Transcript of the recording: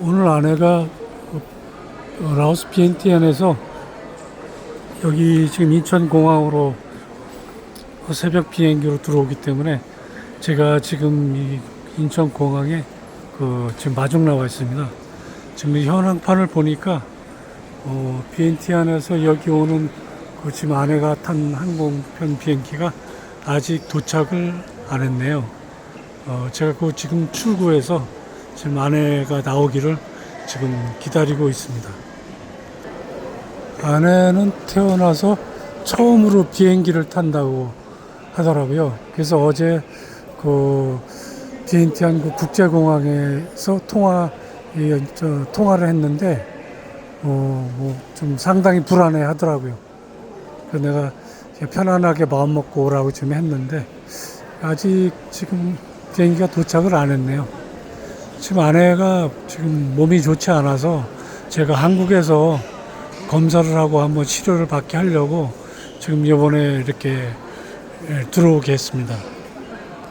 오늘 아내가 어, 라오스 비엔티안에서 여기 지금 인천공항으로 새벽 비행기로 들어오기 때문에 제가 지금 이 인천공항에 그 지금 마중 나와 있습니다. 지금 이 현황판을 보니까 어, 비엔티안에서 여기 오는 그 지금 아내가 탄 항공편 비행기가 아직 도착을 안 했네요. 어, 제가 그 지금 출구에서 지금 아내가 나오기를 지금 기다리고 있습니다. 아내는 태어나서 처음으로 비행기를 탄다고 하더라고요. 그래서 어제 그 비엔티안 그 국제공항에서 통화 이, 저, 통화를 했는데 어, 뭐 좀 상당히 불안해 하더라고요. 그래서 내가 편안하게 마음 먹고 오라고 좀 했는데 아직 지금 비행기가 도착을 안 했네요. 지금 아내가 지금 몸이 좋지 않아서 제가 한국에서 검사를 하고 한번 치료를 받게 하려고 지금 이번에 이렇게 예, 들어오게 했습니다.